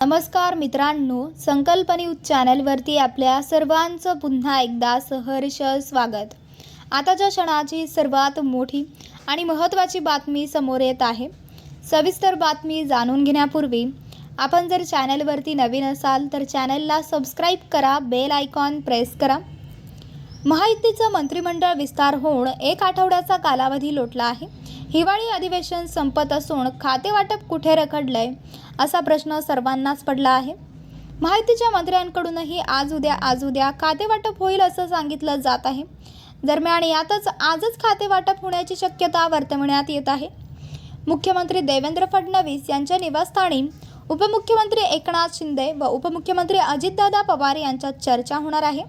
नमस्कार मित्रांनो संकल्प न्यूज चॅनलवरती आपल्या सर्वांचं पुन्हा एकदा सहर्ष स्वागत. आताच्या क्षणाची सर्वात मोठी आणि महत्त्वाची बातमी समोर येत आहे. सविस्तर बातमी जाणून घेण्यापूर्वी आपण जर चॅनलवरती नवीन असाल तर चॅनलला सबस्क्राईब करा बेल आयकॉन प्रेस करा. महायुतीचं मंत्रिमंडळ विस्तार होऊन एक आठवड्याचा कालावधी लोटला आहे. हिवाळी अधिवेशन संपत असून खातेवाटप कुठे रखडलंय असा प्रश्न सर्वांनाच पडला आहे. माहितीच्या मंत्र्यांकडूनही आज उद्या आज उद्या खातेवाटप होईल असं सांगितलं जात आहे. दरम्यान यातच आजच खातेवाटप होण्याची शक्यता वर्तवण्यात येत आहे. मुख्यमंत्री देवेंद्र फडणवीस यांच्या निवासस्थानी उपमुख्यमंत्री एकनाथ शिंदे व उपमुख्यमंत्री अजितदादा पवार यांच्यात चर्चा होणार आहे.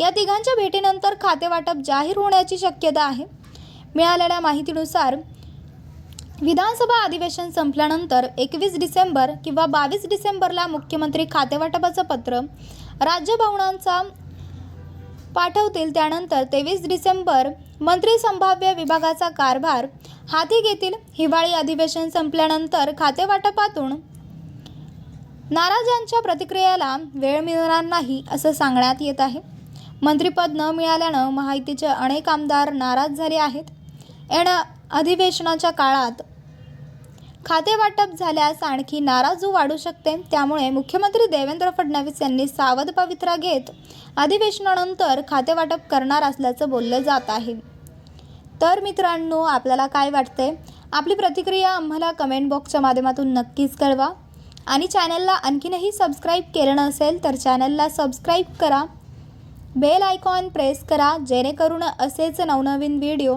या तिघांच्या भेटीनंतर खातेवाटप जाहीर होण्याची शक्यता आहे. मिळालेल्या माहितीनुसार विधानसभा अधिवेशन संपल्यानंतर एकवीस डिसेंबर किंवा बावीस डिसेंबरला मुख्यमंत्री खातेवाटपाचं पत्र राज्यभवनांचा पाठवतील. त्यानंतर तेवीस डिसेंबर मंत्री संभाव्य विभागाचा कारभार हाती घेतील. हिवाळी अधिवेशन संपल्यानंतर खातेवाटपातून नाराजांच्या प्रतिक्रियेला वेळ मिळणार नाही असं सांगण्यात येत आहे. मंत्रिपद न मिळाल्यानं महायुतीचे अनेक आमदार नाराज झाले आहेत. येणं अधिवेशनाच्या काळात खातेवाटप झाल्यास आणखी नाराजू वाढू शकते. त्यामुळे मुख्यमंत्री देवेंद्र फडणवीस यांनी सावध पवित्रा घेत अधिवेशनानंतर खातेवाटप करणार असल्याचं बोललं जात आहे. तर मित्रांनो आपल्याला काय वाटते आपली प्रतिक्रिया आम्हाला कमेंट बॉक्सच्या माध्यमातून नक्कीच कळवा. आणि चॅनलला आणखीनही सबस्क्राईब केलं नसेल तर चॅनलला सबस्क्राईब करा. बेल आयकॉन प्रेस करा जेणेकरून असेच नवनवीन व्हिडिओ